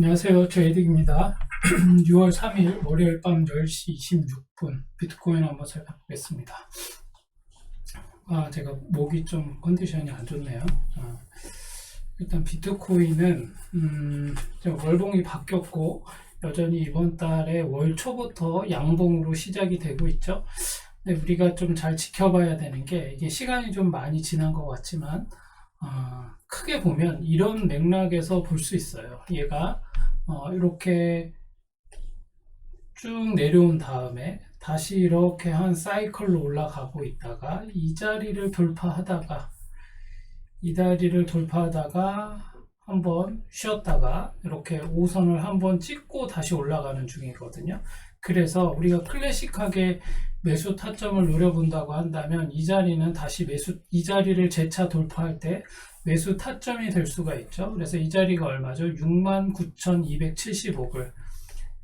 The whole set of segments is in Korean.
안녕하세요. 제이득입니다. 6월 3일 월요일 밤 10시 26분 비트코인 한번 살펴보겠습니다. 아, 제가 목이 좀 컨디션이 안 좋네요. 아, 일단 비트코인은 음, 월봉이 바뀌었고 여전히 이번 달에 월 초부터 양봉으로 시작이 되고 있죠. 근데 우리가 좀 잘 지켜봐야 되는 게 이게 시간이 좀 많이 지난 것 같지만 아, 크게 보면 이런 맥락에서 볼 수 있어요. 얘가 어, 이렇게 쭉 내려온 다음에 다시 이렇게 한 사이클로 올라가고 있다가 이 자리를 돌파하다가 이 자리를 돌파하다가 한번 쉬었다가 이렇게 5선을 한번 찍고 다시 올라가는 중이거든요. 그래서 우리가 클래식하게 매수 타점을 노려본다고 한다면 이 자리는 다시 매수 이 자리를 재차 돌파할 때 매수 타점이 될 수가 있죠. 그래서 이 자리가 얼마죠? 69,275불.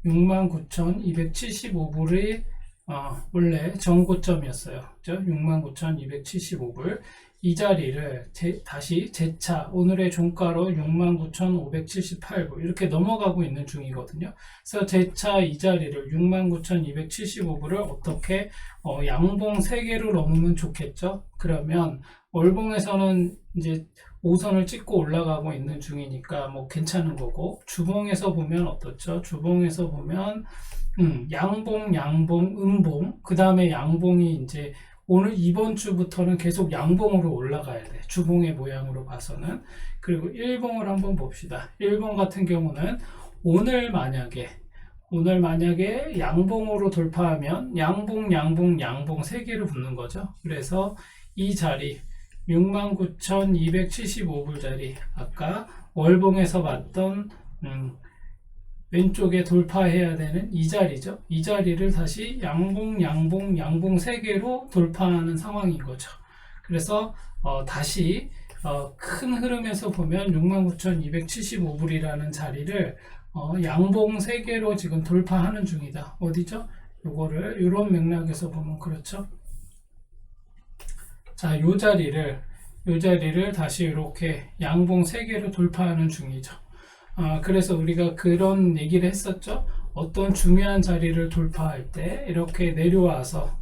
69,275불이 어, 원래 전고점이었어요. 그죠? 69,275불. 이 자리를 제- 다시 재차 오늘의 종가로 69,578불 이렇게 넘어가고 있는 중이거든요. 그래서 재차 이 자리를 69,275불을 어떻게 어, 양봉 3개로 넘으면 좋겠죠? 그러면 월봉에서는 이제 5선을 찍고 올라가고 있는 중이니까 뭐 괜찮은 거고 주봉에서 보면 어떻죠? 주봉에서 보면 음, 양봉, 양봉, 음봉 그 다음에 양봉이 이제 오늘 이번 주부터는 계속 양봉으로 올라가야 돼. 주봉의 모양으로 봐서는. 그리고 일봉을 한번 봅시다. 일봉 같은 경우는 오늘 만약에 오늘 만약에 양봉으로 돌파하면 양봉, 양봉, 양봉 세 개를 붙는 거죠. 그래서 이 자리 69,275불 자리 아까 월봉에서 봤던 음, 왼쪽에 돌파해야 되는 이 자리죠. 이 자리를 다시 양봉, 양봉, 양봉 세 개로 돌파하는 상황인 거죠. 그래서 어, 다시 어, 큰 흐름에서 보면 69,275불이라는 자리를 어, 양봉 세 개로 지금 돌파하는 중이다. 어디죠? 요거를 이런 맥락에서 보면 그렇죠. 자, 요 자리를 요 자리를 다시 이렇게 양봉 세 개로 돌파하는 중이죠. 아, 그래서 우리가 그런 얘기를 했었죠. 어떤 중요한 자리를 돌파할 때 이렇게 내려와서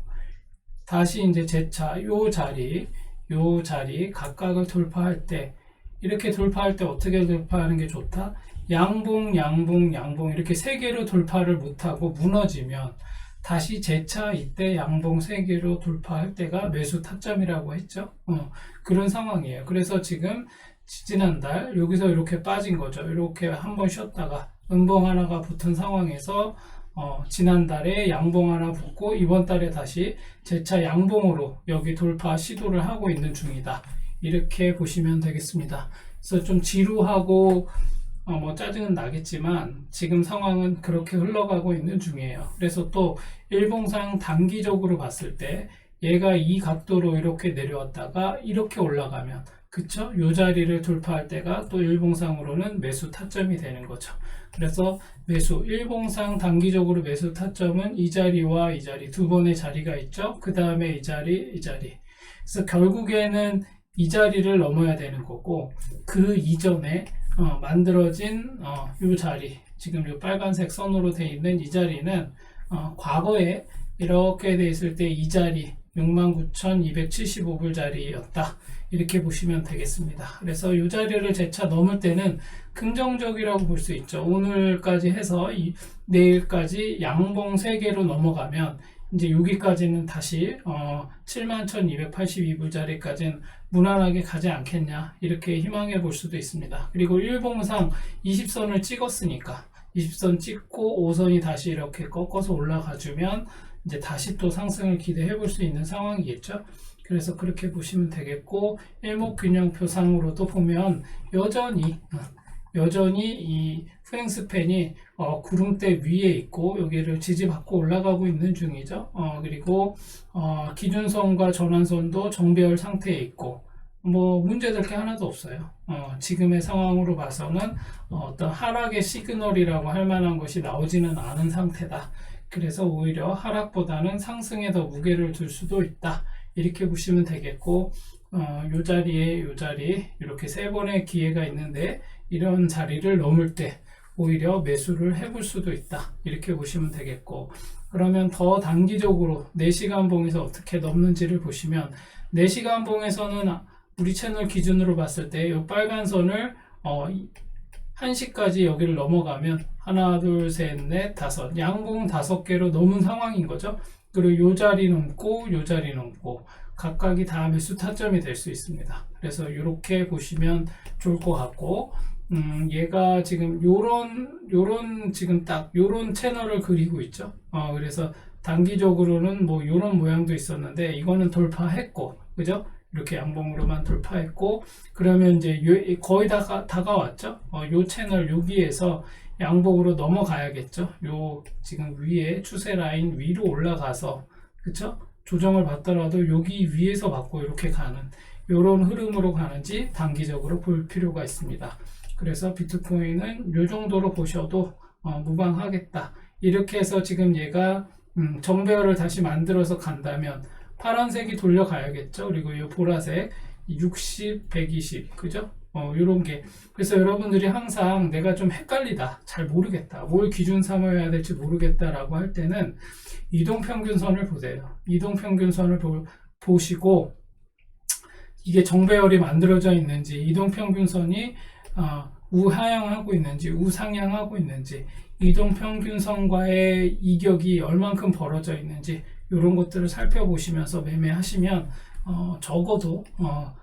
다시 이제 재차 요 자리, 요 자리 각각을 돌파할 때 이렇게 돌파할 때 어떻게 돌파하는 게 좋다? 양봉, 양봉, 양봉 이렇게 세 개로 돌파를 못하고 무너지면 다시 재차 이때 양봉 세 개로 돌파할 때가 매수 타점이라고 했죠. 어, 그런 상황이에요. 그래서 지금 지난달 여기서 이렇게 빠진 거죠. 이렇게 한 번 쉬었다가 음봉 하나가 붙은 상황에서 어, 지난달에 양봉 하나 붙고 이번 달에 다시 재차 양봉으로 여기 돌파 시도를 하고 있는 중이다. 이렇게 보시면 되겠습니다. 그래서 좀 지루하고 어, 뭐 짜증은 나겠지만 지금 상황은 그렇게 흘러가고 있는 중이에요. 그래서 또 일봉상 단기적으로 봤을 때 얘가 이 각도로 이렇게 내려왔다가 이렇게 올라가면 그쵸? 요 자리를 돌파할 때가 또 일봉상으로는 매수 타점이 되는 거죠. 그래서 매수, 일봉상 단기적으로 매수 타점은 이 자리와 이 자리 두 번의 자리가 있죠. 그 다음에 이 자리, 이 자리. 그래서 결국에는 이 자리를 넘어야 되는 거고 그 이전에 어, 만들어진 어, 이 자리 지금 이 빨간색 선으로 되어 있는 이 자리는 어, 과거에 이렇게 돼 있을 때 이 자리 69,275불 자리였다. 이렇게 보시면 되겠습니다. 그래서 이 자리를 재차 넘을 때는 긍정적이라고 볼 수 있죠. 오늘까지 해서 이, 내일까지 양봉 3개로 넘어가면 이제 여기까지는 다시 어, 71,282불 자리까지는 무난하게 가지 않겠냐 이렇게 희망해 볼 수도 있습니다. 그리고 일봉상 20선을 찍었으니까 20선 찍고 5선이 다시 이렇게 꺾어서 올라가 주면 이제 다시 또 상승을 기대해 볼 수 있는 상황이겠죠. 그래서 그렇게 보시면 되겠고 일목균형표상으로도 보면 여전히 여전히 이 후행스팬이 어, 구름대 위에 있고 여기를 지지받고 올라가고 있는 중이죠. 어, 그리고 어, 기준선과 전환선도 정배열 상태에 있고 뭐 문제될 게 하나도 없어요. 어, 지금의 상황으로 봐서는 어, 떤 하락의 시그널이라고 할 만한 것이 나오지는 않은 상태다. 그래서 오히려 하락보다는 상승에 더 무게를 둘 수도 있다. 이렇게 보시면 되겠고 어, 요 자리에 요 자리 이렇게 세 번의 기회가 있는데 이런 자리를 넘을 때 오히려 매수를 해볼 수도 있다. 이렇게 보시면 되겠고 그러면 더 단기적으로 4시간 봉에서 어떻게 넘는지를 보시면 4시간 봉에서는 우리 채널 기준으로 봤을 때 이 빨간 선을 어, 1시까지 여기를 넘어가면 하나 둘 셋 넷 다섯 양봉 다섯 개로 넘은 상황인 거죠. 그리고 요 자리 넘고 요 자리 넘고 각각이 다 매수 타점이 될 수 있습니다. 그래서 이렇게 보시면 좋을 것 같고 음, 얘가 지금 요런 요런 지금 딱 요런 채널을 그리고 있죠. 어, 그래서 단기적으로는 뭐 요런 모양도 있었는데 이거는 돌파했고 그죠? 이렇게 양봉으로만 돌파했고 그러면 이제 요- 거의 다 가- 다가왔죠. 어, 요 채널 여기에서 양봉으로 넘어가야겠죠. 요 지금 위에 추세 라인 위로 올라가서 그쵸? 조정을 받더라도 여기 위에서 받고 이렇게 가는 요런 흐름으로 가는지 단기적으로 볼 필요가 있습니다. 그래서 비트코인은 요 정도로 보셔도 어, 무방하겠다. 이렇게 해서 지금 얘가 음, 정배열을 다시 만들어서 간다면 파란색이 돌려가야겠죠. 그리고 이 보라색 60, 120 그죠? 어, 요런 게 그래서 여러분들이 항상 내가 좀 헷갈리다 잘 모르겠다 뭘 기준 삼아야 될지 모르겠다라고 할 때는 이동평균선을 보세요 이동평균선을 보, 보시고 이게 정배열이 만들어져 있는지 이동평균선이 어, 우하향하고 있는지 우상향하고 있는지 이동 평균선과의 이격이 얼만큼 벌어져 있는지 이런 것들을 살펴보시면서 매매하시면 어, 적어도 어,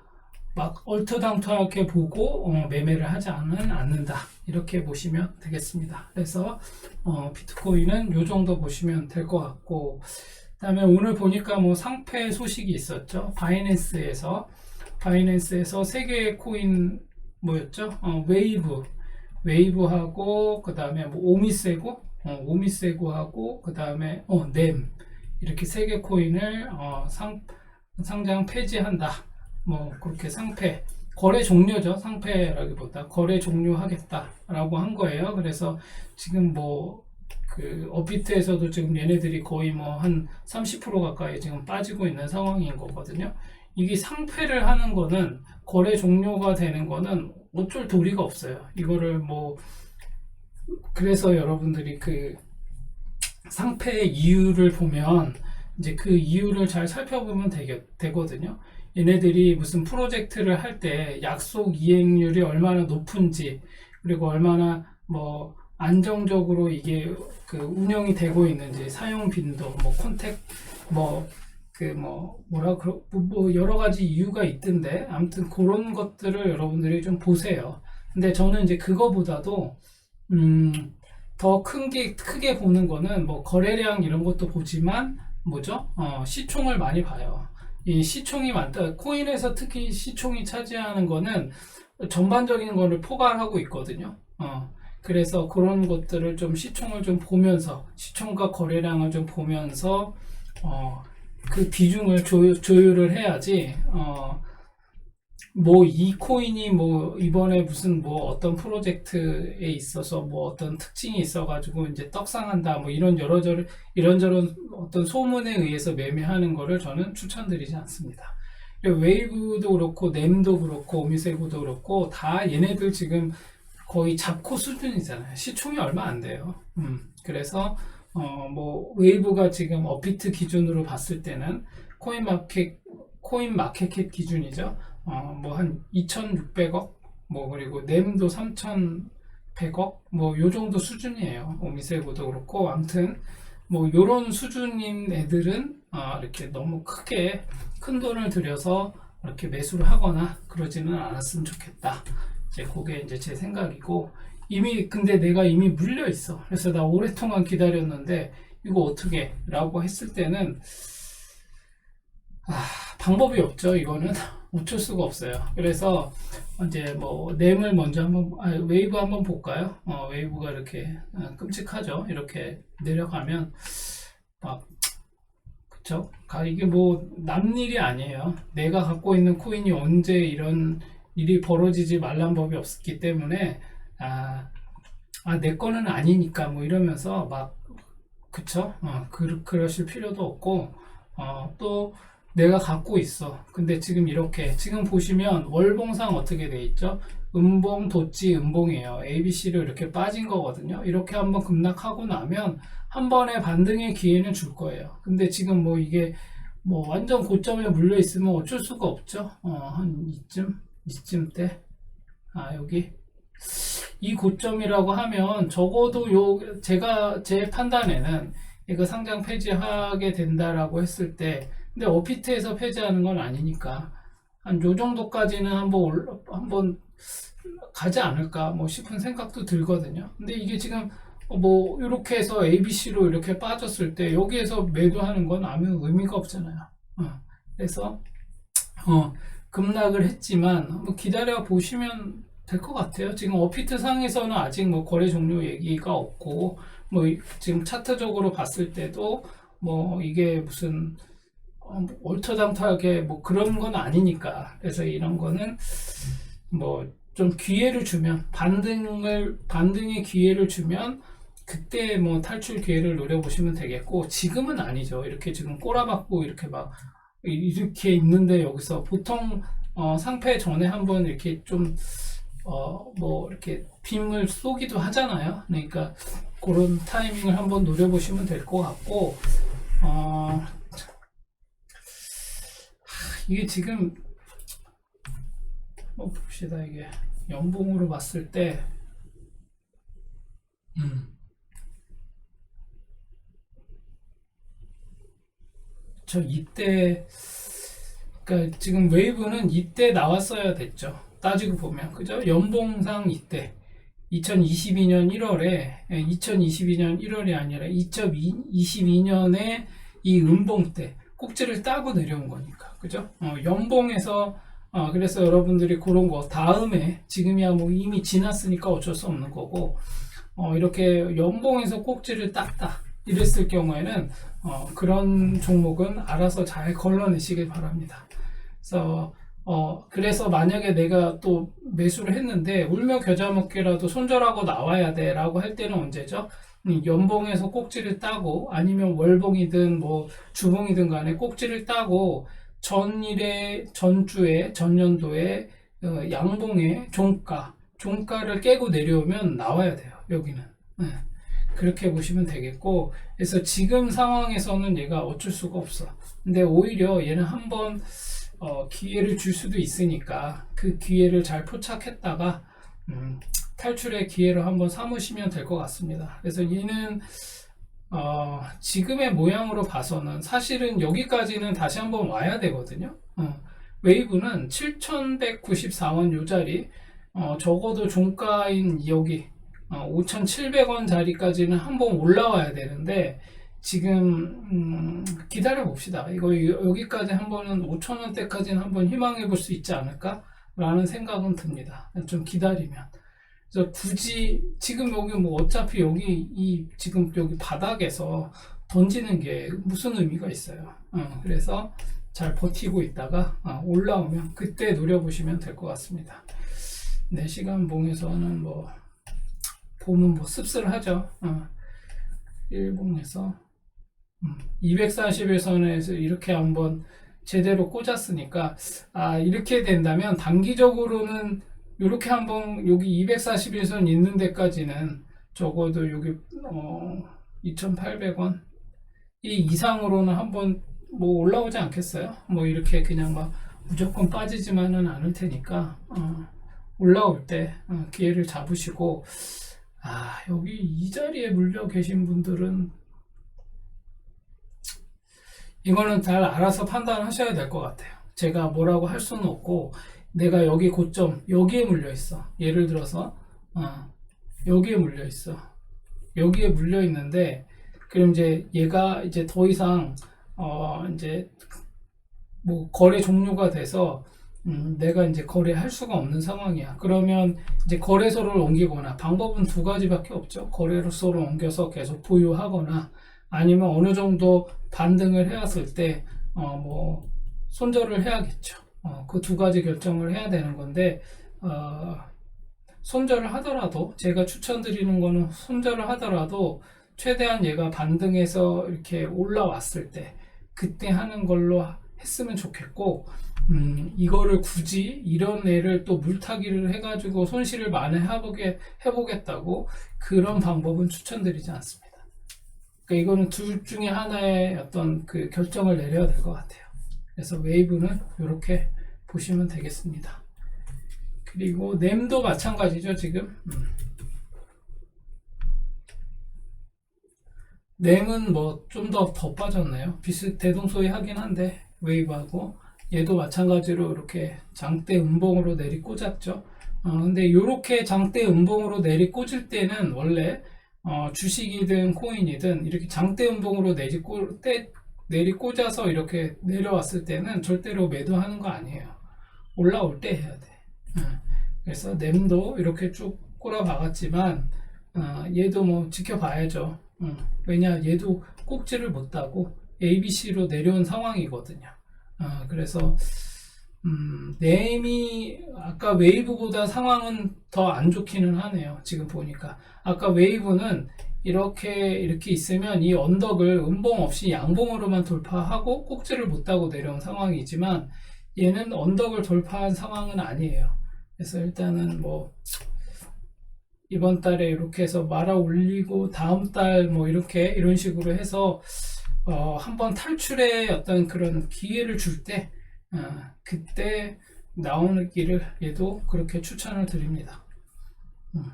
막 얼토당토하게 보고 어, 매매를 하지 않은, 않는다 이렇게 보시면 되겠습니다. 그래서 어, 비트코인은 이 정도 보시면 될 것 같고 그다음에 오늘 보니까 뭐 상패 소식이 있었죠. 바이낸스에서 바이낸스에서 세 개의 코인 뭐였죠? 어, 웨이브 웨이브하고 그 다음에 뭐 오미세고 어, 오미세고 하고 그 다음에 어, 넴 이렇게 세 개 코인을 어, 상, 상장 폐지한다. 뭐 그렇게 상패 거래 종료죠. 상패라기보다 거래 종료하겠다 라고 한 거예요. 그래서 지금 뭐 그 업비트에서도 지금 얘네들이 거의 뭐 한 30% 가까이 지금 빠지고 있는 상황인 거거든요. 이게 상패를 하는 거는 거래 종료가 되는 거는 어쩔 도리가 없어요. 이거를 뭐 그래서 여러분들이 그 상패의 이유를 보면 이제 그 이유를 잘 살펴보면 되게, 되거든요. 얘네들이 무슨 프로젝트를 할 때 약속 이행률이 얼마나 높은지 그리고 얼마나 뭐 안정적으로 이게 그 운영이 되고 있는지 사용 빈도 뭐 콘택 뭐 그 뭐 뭐라 그러 뭐 여러 가지 이유가 있던데 아무튼 그런 것들을 여러분들이 좀 보세요. 근데 저는 이제 그거보다도 음 더 큰 게 크게 보는 거는 뭐 거래량 이런 것도 보지만 뭐죠? 어, 시총을 많이 봐요. 이 시총이 많다. 코인에서 특히 시총이 차지하는 거는 전반적인 거를 포괄하고 있거든요. 어, 그래서 그런 것들을 좀 시총을 좀 보면서 시총과 거래량을 좀 보면서 어, 그 비중을 조, 조율을 해야지 어, 뭐 이 코인이 뭐 이번에 무슨 뭐 어떤 프로젝트에 있어서 뭐 어떤 특징이 있어가지고 이제 떡상한다 뭐 이런 여러저런 이런저런 어떤 소문에 의해서 매매하는 거를 저는 추천드리지 않습니다. 웨이브도 그렇고 넴도 그렇고 오미세고도 그렇고 다 얘네들 지금 거의 잡코 수준이잖아요. 시총이 얼마 안 돼요. 음, 그래서 어, 뭐 웨이브가 지금 업비트 기준으로 봤을 때는 코인 마켓 코인 마켓캡 기준이죠. 어, 뭐 한 2,600억 뭐 그리고 넴도 3,100억 뭐 요 정도 수준이에요. 오미세고도 그렇고 아무튼 뭐 요런 수준인 애들은 아, 이렇게 너무 크게 큰 돈을 들여서 이렇게 매수를 하거나 그러지는 않았으면 좋겠다. 이제 그게 이제 제 생각이고 이미 근데 내가 이미 물려 있어. 그래서 나 오랫동안 기다렸는데 이거 어떻게? 라고 했을 때는 아, 방법이 없죠. 이거는 어쩔 수가 없어요. 그래서 이제 뭐 램을 먼저 한번 아, 웨이브 한번 볼까요? 어, 웨이브가 이렇게 아, 끔찍하죠. 이렇게 내려가면 막 그쵸? 가- 이게 뭐 남 일이 아니에요. 내가 갖고 있는 코인이 언제 이런 일이 벌어지지 말란 법이 없기 때문에 아, 아, 내 거는 아니니까 뭐 이러면서 막 그쵸? 어, 그, 그러실 필요도 없고 어, 또 내가 갖고 있어. 근데 지금 이렇게 지금 보시면 월봉상 어떻게 돼 있죠? 음봉, 도치, 음봉이에요. ABC로 이렇게 빠진 거거든요. 이렇게 한번 급락하고 나면 한 번에 반등의 기회는 줄 거예요. 근데 지금 뭐 이게 뭐 완전 고점에 물려 있으면 어쩔 수가 없죠. 어, 한 이쯤 이쯤 때. 아, 여기 이 고점이라고 하면 적어도 요 제가 제 판단에는 이거 상장 폐지하게 된다라고 했을 때 근데 어피트에서 폐지하는 건 아니니까 한 요 정도까지는 한번 올, 한번 가지 않을까 뭐 싶은 생각도 들거든요. 근데 이게 지금 뭐 이렇게 해서 ABC로 이렇게 빠졌을 때 여기에서 매도하는 건 아무 의미가 없잖아요. 어, 그래서 어, 급락을 했지만 한번 기다려 보시면 될 것 같아요. 지금 어피트 상에서는 아직 뭐 거래 종료 얘기가 없고 뭐 이- 지금 차트적으로 봤을 때도 뭐 이게 무슨 어, 뭐 얼토당토하게 뭐 그런 건 아니니까 그래서 이런 거는 뭐 좀 기회를 주면 반등을 반등의 기회를 주면 그때 뭐 탈출 기회를 노려보시면 되겠고 지금은 아니죠. 이렇게 지금 꼬라박고 이렇게 막 이렇게 있는데 여기서 보통 어, 상패 전에 한번 이렇게 좀 어, 뭐 이렇게 빔을 쏘기도 하잖아요. 그러니까 그런 타이밍을 한번 노려보시면 될 것 같고 어, 하, 이게 지금 뭐 봅시다 이게 연봉으로 봤을 때 음. 저 이때 그러니까 지금 웨이브는 이때 나왔어야 됐죠. 따지고 보면 그죠? 연봉상 이때 2022년 1월에 2022년 1월이 아니라 2022년에 이 음봉 때 꼭지를 따고 내려온 거니까 그죠? 어, 연봉에서 어, 그래서 여러분들이 그런 거 다음에 지금이야 뭐 이미 지났으니까 어쩔 수 없는 거고 어, 이렇게 연봉에서 꼭지를 땄다 이랬을 경우에는 어, 그런 종목은 알아서 잘 걸러내시길 바랍니다. 그래서 어, 그래서 만약에 내가 또 매수를 했는데 울며 겨자 먹기라도 손절하고 나와야 돼 라고 할 때는 언제죠? 음, 연봉에서 꼭지를 따고 아니면 월봉이든 뭐 주봉이든 간에 꼭지를 따고 전일에 전주에 전년도에 어, 양봉의 종가 종가를 깨고 내려오면 나와야 돼요 여기는 네. 그렇게 보시면 되겠고 그래서 지금 상황에서는 얘가 어쩔 수가 없어 근데 오히려 얘는 한번 어, 기회를 줄 수도 있으니까 그 기회를 잘 포착했다가 음, 탈출의 기회로 한번 삼으시면 될 것 같습니다. 그래서 얘는 어, 지금의 모양으로 봐서는 사실은 여기까지는 다시 한번 와야 되거든요. 어, 웨이브는 7,194원 요 자리 어, 적어도 종가인 여기 어, 5,700원 자리까지는 한번 올라와야 되는데 지금 음, 기다려 봅시다. 이거 여- 여기까지 한번은 5천 원대까지는 한번 희망해 볼 수 있지 않을까라는 생각은 듭니다. 좀 기다리면. 그래서 굳이 지금 여기 뭐 어차피 여기 이 지금 여기 바닥에서 던지는 게 무슨 의미가 있어요. 어, 그래서 잘 버티고 있다가 어, 올라오면 그때 노려보시면 될 것 같습니다. 4시간 봉에서는 뭐 보면 뭐 씁쓸하죠. 어, 일봉에서 241선에서 이렇게 한번 제대로 꽂았으니까 아 이렇게 된다면 단기적으로는 이렇게 한번 여기 241선 있는 데까지는 적어도 여기 어 2,800원 이 이상으로는 한번 뭐 올라오지 않겠어요? 뭐 이렇게 그냥 막 무조건 빠지지만은 않을 테니까 어, 올라올 때 어, 기회를 잡으시고 아 여기 이 자리에 물려 계신 분들은 이거는 잘 알아서 판단하셔야 될 것 같아요. 제가 뭐라고 할 수는 없고 내가 여기 고점 여기에 물려 있어. 예를 들어서 어, 여기에 물려 있어. 여기에 물려 있는데 그럼 이제 얘가 이제 더 이상 어 이제 뭐 거래 종료가 돼서 음, 내가 이제 거래할 수가 없는 상황이야. 그러면 이제 거래소를 옮기거나 방법은 두 가지밖에 없죠. 거래소를 옮겨서 계속 보유하거나 아니면 어느 정도 반등을 해왔을 때, 어, 뭐, 손절을 해야겠죠. 어, 그 두 가지 결정을 해야 되는 건데, 어, 손절을 하더라도, 제가 추천드리는 거는 손절을 하더라도, 최대한 얘가 반등해서 이렇게 올라왔을 때, 그때 하는 걸로 했으면 좋겠고 음, 이거를 굳이 이런 애를 또 물타기를 해가지고 손실을 많이 해보게, 해보겠다고 그런 방법은 추천드리지 않습니다. 그러니까 이거는 둘 중에 하나의 어떤 그 결정을 내려야 될 것 같아요. 그래서 웨이브는 이렇게 보시면 되겠습니다. 그리고 램도 마찬가지죠, 지금. 음. 램은 뭐 좀 더더 빠졌네요. 비슷 대동소이 하긴 한데 웨이브하고 얘도 마찬가지로 이렇게 장대 음봉으로 내리 꽂았죠. 어, 근데 이렇게 장대 음봉으로 내리 꽂을 때는 원래 어, 주식이든 코인이든 이렇게 장대 음봉으로 내리, 꽂, 때, 내리 꽂아서 이렇게 내려왔을 때는 절대로 매도하는 거 아니에요. 올라올 때 해야 돼. 어, 그래서 램도 이렇게 쭉 꼬라 박았지만 어, 얘도 뭐 지켜봐야죠. 음, 왜냐 얘도 꼭지를 못 따고 ABC로 내려온 상황이거든요. 아, 그래서 음, 네임이 아까 웨이브보다 상황은 더 안 좋기는 하네요. 지금 보니까 아까 웨이브는 이렇게 이렇게 있으면 이 언덕을 음봉 없이 양봉으로만 돌파하고 꼭지를 못 따고 내려온 상황이지만 얘는 언덕을 돌파한 상황은 아니에요. 그래서 일단은 뭐 이번 달에 이렇게 해서 말아 올리고 다음 달 뭐 이렇게 이런 식으로 해서 어, 한번 탈출의 어떤 그런 기회를 줄 때, 어, 그때 길을 얘도 그렇게 추천을 드립니다. 음.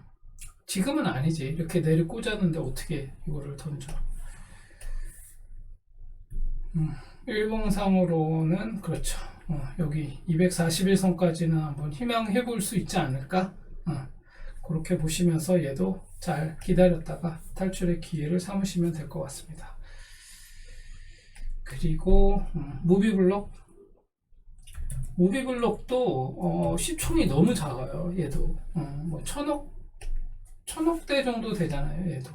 지금은 아니지. 이렇게 내리 꽂았는데 어떻게 이거를 던져. 음, 일봉상으로는 그렇죠. 어, 여기 241선까지는 한번 희망해 볼 수 있지 않을까? 어, 그렇게 보시면서 얘도 잘 기다렸다가 탈출의 기회를 삼으시면 될 것 같습니다. 그리고 음, 무비블록 무비블록도 어, 시총이 너무 작아요 얘도 어, 뭐 천억 천억대 정도 되잖아요 얘도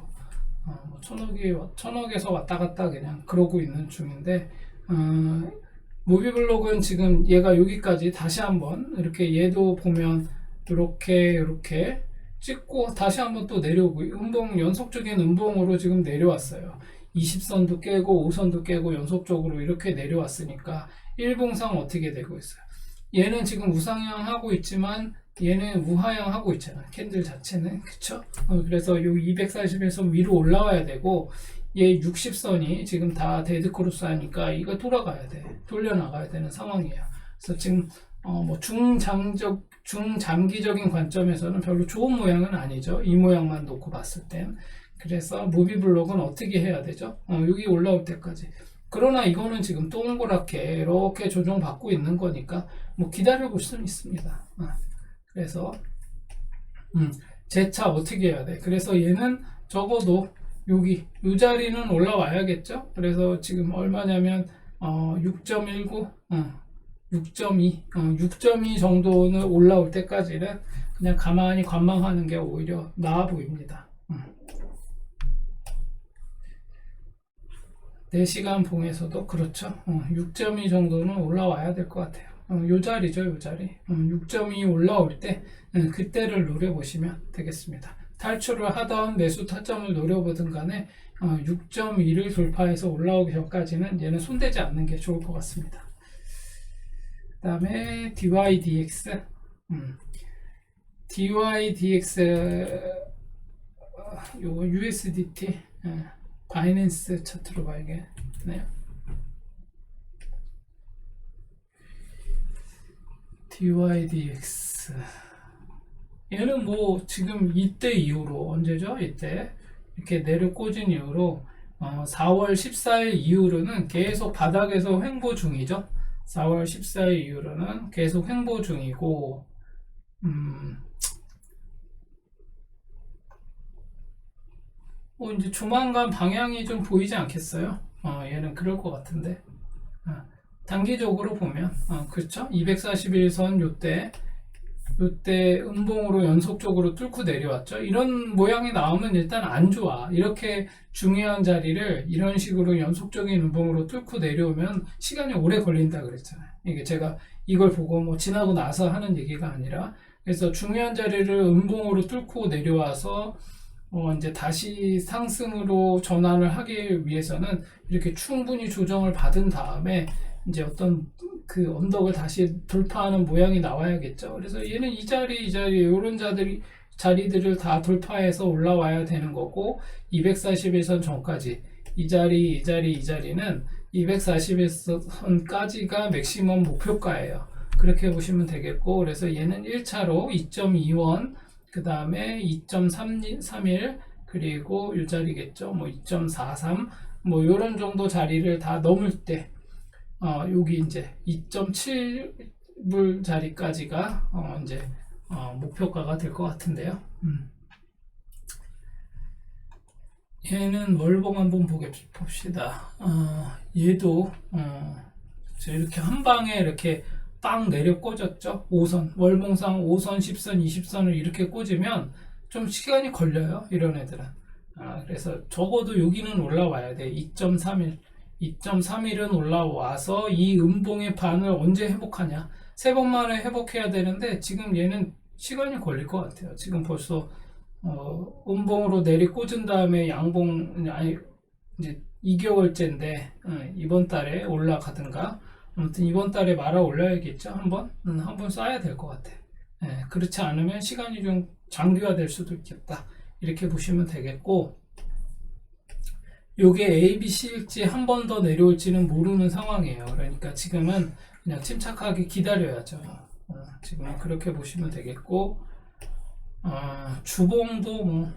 어, 뭐 천억이 천억에서 왔다 갔다 그냥 그러고 있는 중인데 어, 무비블록은 지금 얘가 여기까지 다시 한번 이렇게 얘도 보면 이렇게 이렇게 찍고 다시 한번 또 내려오고 음봉 연속적인 음봉으로 지금 내려왔어요. 20선도 깨고 5선도 깨고 연속적으로 이렇게 내려왔으니까 일봉상 어떻게 되고 있어요? 얘는 지금 우상향 하고 있지만 얘는 우하향 하고 있잖아. 캔들 자체는 그쵸? 어, 그래서 요 241선 위로 올라와야 되고 얘 60선이 지금 다 데드 크로스 하니까 이거 돌아가야 돼. 돌려 나가야 되는 상황이에요. 그래서 지금 어, 뭐 중장적 중장기적인 관점에서는 별로 좋은 모양은 아니죠. 이 모양만 놓고 봤을 땐. 그래서 무비블록은 어떻게 해야 되죠? 어, 여기 올라올 때까지. 그러나 이거는 지금 동그랗게 이렇게 조정받고 있는 거니까 뭐 기다려볼 수는 있습니다. 어, 그래서 음, 재차 어떻게 해야 돼? 그래서 얘는 적어도 여기 이 자리는 올라와야겠죠? 그래서 지금 얼마냐면 어, 6.19 어, 6.2, 어, 6.2 정도는 올라올 때까지는 그냥 가만히 관망하는 게 오히려 나아 보입니다. 음. 4시간 봉에서도 그렇죠. 어, 6.2 정도는 올라와야 될 것 같아요. 어, 요 자리죠, 요 자리. 어, 6.2 올라올 때 음, 그때를 노려보시면 되겠습니다. 탈출을 하던 매수 타점을 노려보든 간에 어, 6.2를 돌파해서 올라오기 전까지는 얘는 손대지 않는 게 좋을 것 같습니다. 그 다음에 DYDX 음. DYDX 어, 요거 USDT 예, 바이낸스 차트로 봐야겠네요 DYDX 얘는 뭐 지금 이때 이후로 언제죠? 이때 이렇게 내려 꽂은 이후로 어, 4월 14일 이후로는 계속 바닥에서 횡보 중이죠. 4월 14일 이후로는 계속 횡보 중이고 음, 뭐 이제 조만간 방향이 좀 보이지 않겠어요? 어, 얘는 그럴 것 같은데 어, 단기적으로 보면 어, 그렇죠? 241선 요때 요때 음봉으로 연속적으로 뚫고 내려왔죠. 이런 모양이 나오면 일단 안 좋아. 이렇게 중요한 자리를 이런 식으로 연속적인 음봉으로 뚫고 내려오면 시간이 오래 걸린다 그랬잖아요. 이게 제가 이걸 보고 뭐 지나고 나서 하는 얘기가 아니라 그래서 중요한 자리를 음봉으로 뚫고 내려와서 어 이제 다시 상승으로 전환을 하기 위해서는 이렇게 충분히 조정을 받은 다음에 이제 어떤 그 언덕을 다시 돌파하는 모양이 나와야겠죠. 그래서 얘는 이 자리, 이 자리, 이런 자들이 자리들을 다 돌파해서 올라와야 되는 거고 241선 전까지 이 자리, 이 자리, 이 자리는 241선까지가 맥시멈 목표가예요. 그렇게 보시면 되겠고 그래서 얘는 1차로 2.2원 그 다음에 2.31 그리고 이 자리겠죠. 뭐 2.43 뭐 이런 정도 자리를 다 넘을 때 어, 여기 이제 2.7불 자리까지가 어, 이제 어, 목표가가 될 것 같은데요. 음. 얘는 월봉 한번 보게 봅시다. 어, 얘도 어, 저 이렇게 한 방에 이렇게 빵 내려 꽂았죠. 5선 월봉상 5선, 10선, 20선을 이렇게 꽂으면 좀 시간이 걸려요. 이런 애들은. 아, 그래서 적어도 여기는 올라와야 돼. 2.31. 2.31은 올라와서 이 음봉의 반을 언제 회복하냐? 세 번 만에 회복해야 되는데 지금 얘는 시간이 걸릴 것 같아요. 지금 벌써 어, 음봉으로 내리 꽂은 다음에 양봉 아니 이제 2개월째인데 어, 이번 달에 올라가든가 아무튼 이번 달에 말아 올려야겠죠 한번 음, 한번 쏴야 될 것 같아. 예, 그렇지 않으면 시간이 좀 장기화될 수도 있겠다. 이렇게 보시면 되겠고 요게 ABC일지 한 번 더 내려올지는 모르는 상황이에요. 그러니까 지금은 그냥 침착하게 기다려야죠. 어, 지금은 그렇게 보시면 되겠고 어, 주봉도 뭐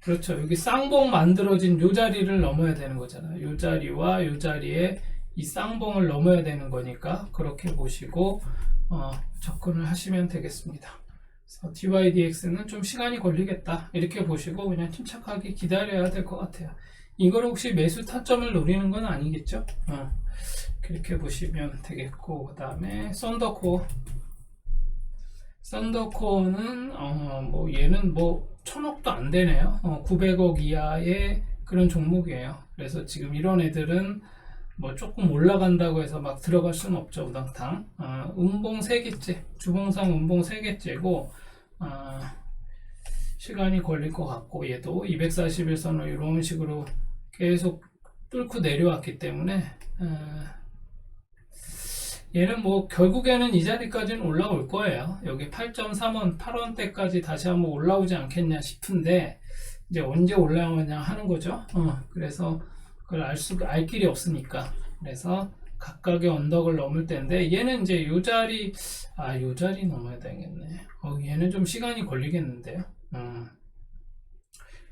그렇죠. 여기 쌍봉 만들어진 요 자리를 넘어야 되는 거잖아요. 요 자리와 요 자리에 이 쌍봉을 넘어야 되는 거니까 그렇게 보시고 어, 접근을 하시면 되겠습니다. 그래서 DYDX는 좀 시간이 걸리겠다 이렇게 보시고 그냥 침착하게 기다려야 될 것 같아요. 이걸 혹시 매수 타점을 노리는 건 아니겠죠? 어, 그렇게 보시면 되겠고 그 다음에 썬더코어 썬더코어는 어, 뭐 얘는 뭐 천억도 안 되네요. 어, 900억 이하의 그런 종목이에요. 그래서 지금 이런 애들은 뭐 조금 올라간다고 해서 막 들어갈 수는 없죠 우당탕 어, 음봉 3개째 주봉상 음봉 3개째고 어, 시간이 걸릴 것 같고 얘도 241선을 이런 식으로 계속 뚫고 내려왔기 때문에 어, 얘는 뭐 결국에는 이 자리까지는 올라올 거예요 여기 8.3원 8원대까지 다시 한번 올라오지 않겠냐 싶은데 이제 언제 올라오냐 하는 거죠 어, 그래서 그걸 알 수, 알 길이 없으니까. 그래서 각각의 언덕을 넘을 텐데, 얘는 이제 요 자리, 아, 요 자리 넘어야 되겠네. 어, 얘는 좀 시간이 걸리겠는데요. 음.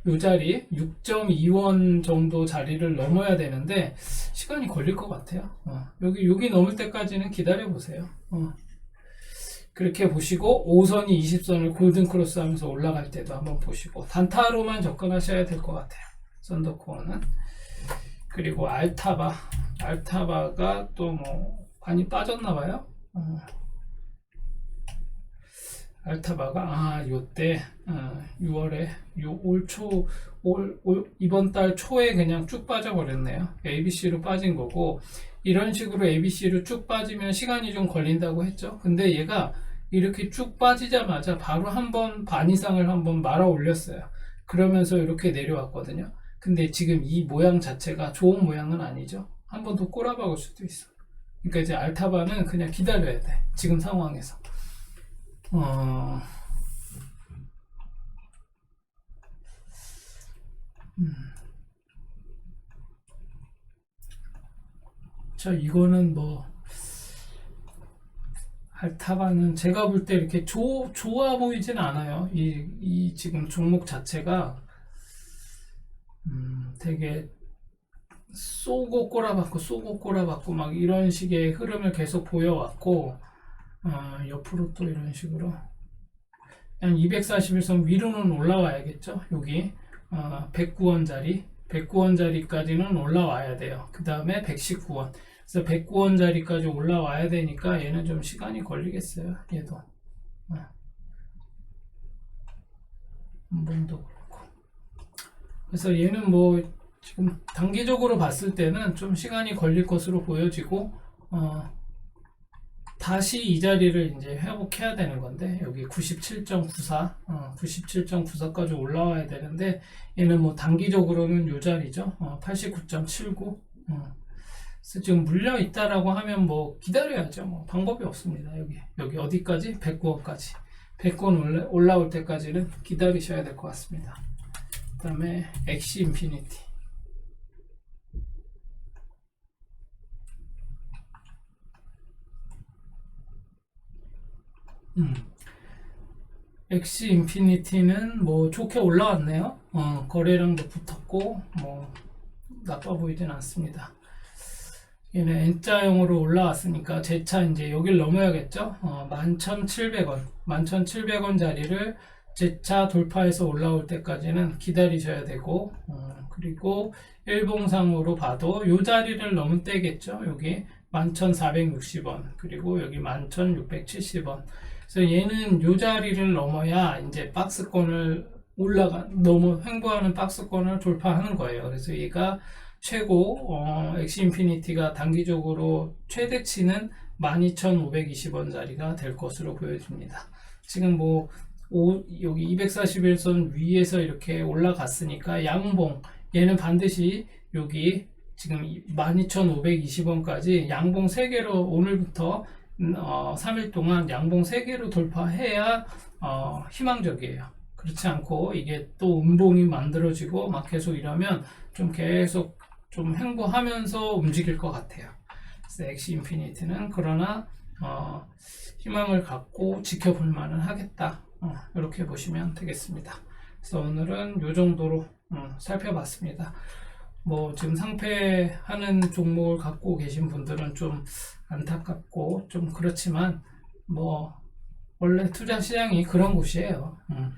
요 자리, 6.2원 정도 자리를 넘어야 되는데, 시간이 걸릴 것 같아요. 어, 여기, 여기 넘을 때까지는 기다려 보세요. 어. 그렇게 보시고 5선이 20선을 골든 크로스 하면서 올라갈 때도 한번 보시고 단타로만 접근하셔야 될 것 같아요. 썬더코어는. 그리고 알타바 알타바가 또 뭐 많이 빠졌나 봐요 어. 알타바가 아 요때 어, 6월에 요 올초 올, 올, 이번 달 초에 그냥 쭉 빠져버렸네요 ABC로 빠진 거고 이런 식으로 ABC로 쭉 빠지면 시간이 좀 걸린다고 했죠 근데 얘가 이렇게 쭉 빠지자마자 바로 한 번 반 이상을 한번 말아 올렸어요 그러면서 이렇게 내려왔거든요 근데 지금 이 모양 자체가 좋은 모양은 아니죠. 한 번 더 꼬라박을 수도 있어. 그러니까 이제 알타바는 그냥 기다려야 돼. 지금 상황에서. 어... 음. 자, 이거는 뭐, 알타바는 제가 볼 때 이렇게 조, 좋아 보이진 않아요. 이, 이 지금 종목 자체가 음, 되게 쏘고 꼬라박고 쏘고 꼬라박고 막 이런 식의 흐름을 계속 보여왔고 어, 옆으로 또 이런 식으로. 한 241선 위로는 올라와야겠죠? 여기. 어, 109원짜리. 109원짜리까지는 올라와야 돼요. 그 다음에 119원. 그래서 109원짜리까지 올라와야 되니까 얘는 좀 시간이 걸리겠어요 얘도. 어. 한 번도 그래서 얘는 뭐 지금 단기적으로 봤을 때는 좀 시간이 걸릴 것으로 보여지고 어, 다시 이 자리를 이제 회복해야 되는 건데 여기 97.94 어, 97.94까지 올라와야 되는데 얘는 뭐 단기적으로는 요 자리죠 어, 89.79 어, 그래서 지금 물려 있다라고 하면 뭐 기다려야죠. 뭐 방법이 없습니다. 여기 여기 어디까지? 109원까지. 100원 올라, 올라올 때까지는 기다리셔야 될 것 같습니다. 그 다음에 엑시 인피니티. 음. 엑시 인피니티는 뭐 좋게 올라왔네요. 어, 거래량도 붙었고 뭐 나빠 보이진 않습니다. 얘는 N자형으로 올라왔으니까 제 차 이제 여길 넘어야겠죠? 어, 11,700원, 11,700원 자리를 제 차 돌파해서 올라올 때까지는 기다리셔야 되고, 어, 그리고 일봉상으로 봐도 요 자리를 넘은 때겠죠? 여기 11,460원, 그리고 여기 11,670원. 그래서 얘는 요 자리를 넘어야 이제 박스권을 올라가, 넘어, 횡보하는 박스권을 돌파하는 거예요. 그래서 얘가 최고 어, 엑시 인피니티가 단기적으로 최대치는 12,520원 자리가 될 것으로 보여집니다. 지금 뭐 오, 여기 241선 위에서 이렇게 올라갔으니까 양봉 얘는 반드시 여기 지금 12,520원까지 양봉 3개로 오늘부터 음, 어, 3일 동안 양봉 3개로 돌파해야 어, 희망적이에요. 그렇지 않고 이게 또 음봉이 만들어지고 막 계속 이러면 좀 계속 좀 횡보하면서 움직일 것 같아요. 그래서 엑시 인피니티는 그러나 어, 희망을 갖고 지켜볼 만은 하겠다. 어, 이렇게 보시면 되겠습니다. 그래서 오늘은 이 정도로 음, 살펴봤습니다. 뭐 지금 상패하는 종목을 갖고 계신 분들은 좀 안타깝고 좀 그렇지만 뭐 원래 투자 시장이 그런 곳이에요. 음.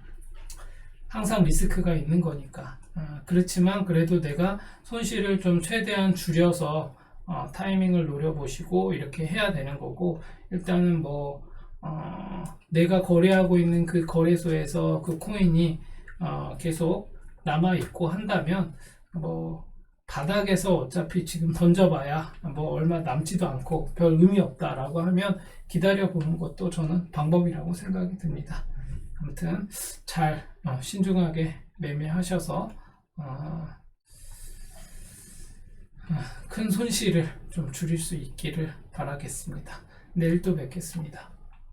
항상 리스크가 있는 거니까. 어, 그렇지만 그래도 내가 손실을 좀 최대한 줄여서 어, 타이밍을 노려보시고 이렇게 해야 되는 거고 일단은 뭐 어, 내가 거래하고 있는 그 거래소에서 그 코인이 어, 계속 남아 있고 한다면 뭐 바닥에서 어차피 지금 던져봐야 뭐 얼마 남지도 않고 별 의미 없다라고 하면 기다려 보는 것도 저는 방법이라고 생각이 듭니다. 아무튼 잘 어, 신중하게 매매하셔서 어, 큰 손실을 좀 줄일 수 있기를 바라겠습니다. 내일 또 뵙겠습니다.